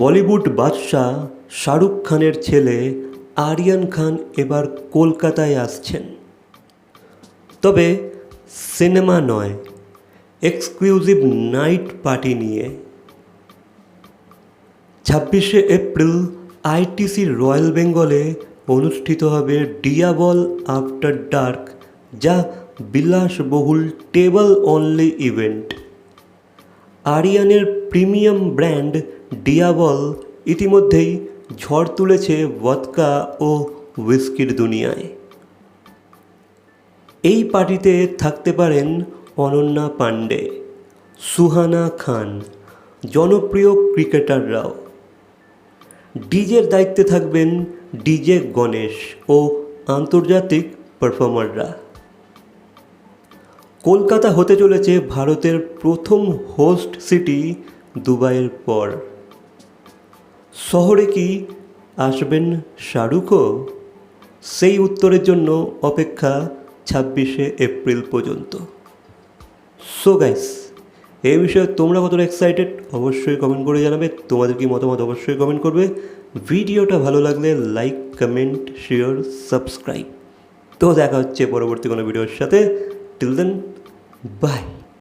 বলিউড বাদশাহ শাহরুখ খানের ছেলে আরিয়ান খান এবার কলকাতায় আসছেন। তবে সিনেমা নয়, এক্সক্লুসিভ নাইট পার্টি নিয়ে। ছাব্বিশে এপ্রিল আইটিসি রয়্যাল বেঙ্গলে অনুষ্ঠিত হবে ডিয়াবল আফটার ডার্ক, যা বিলাসবহুল টেবল অনলি ইভেন্ট। আরিয়ানের প্রিমিয়াম ব্র্যান্ড ডিয়াবল ইতিমধ্যেই ঝড় তুলেছে ভদকা ও হুইস্কির দুনিয়ায়। এই পার্টিতে থাকতে পারেন অনন্যা পাণ্ডে সুহানা খান, জনপ্রিয় ক্রিকেটাররাও। ডিজের দায়িত্বে থাকবেন ডিজে গণেশ ও আন্তর্জাতিক পারফর্মাররা। কলকাতা হতে চলেছে ভারতের প্রথম হোস্ট সিটি দুবাইয়ের পর। শহরে কি আসবেন শাহরুখও? সেই উত্তরের জন্য অপেক্ষা ছাব্বিশে এপ্রিল পর্যন্ত। সো গাইস এই বিষয়ে তোমরা কতটা এক্সাইটেড অবশ্যই কমেন্ট করে জানাবে। তোমাদের কি মতামত অবশ্যই কমেন্ট করবে। ভিডিওটা ভালো লাগলে লাইক কমেন্ট শেয়ার সাবস্ক্রাইব তো দেখা হচ্ছে পরবর্তী কোনো ভিডিওর সাথে। Till then Bye.